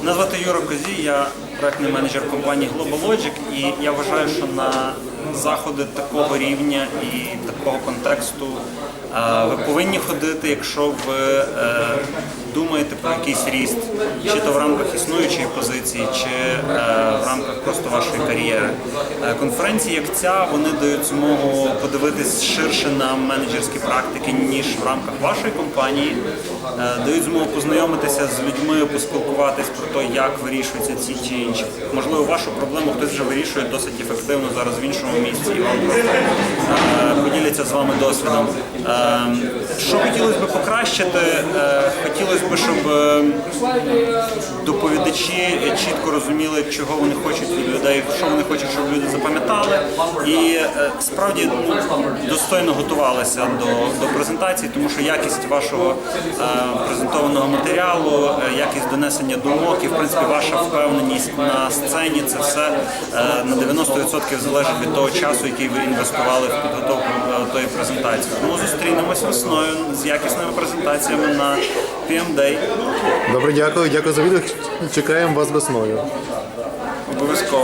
Мене звати Юра Козій, я проектний менеджер компанії Global Logic, і я вважаю, що на заходи такого рівня і такого контексту е, ви повинні ходити, якщо ви е, думаєте про якийсь ріст, чи то в рамках існуючої позиції, чи е, рамках просто вашої кар'єри. Е, Конференції, як ця, вони дають змогу подивитись ширше на менеджерські практики, ніж в рамках вашої компанії. Е, Дають змогу познайомитися з людьми, поспілкуватись про те, як вирішуються ці чи інші. Можливо, вашу проблему хтось вже вирішує досить ефективно зараз в іншому місці і вам поділяться з вами досвідом. Е, Що хотілося б покращити? Е, Хотілося б, щоб е, доповідачі чітко розуміли, чого вони хочуть від людей, що вони хочуть, щоб люди запам'ятали, і е, справді достойно готувалися до, до презентації, тому що якість вашого е, презентованого матеріалу, е, якість донесення думок і в принципі ваша впевненість на сцені це все е, на 90% залежить від того часу, який ви інвестували в підготовку тої презентації. Тому зустрінемось весною з якісними презентаціями на PM Day. Добре, дякую, дякую за відео. Чекаємо вас весною. Обов'язково.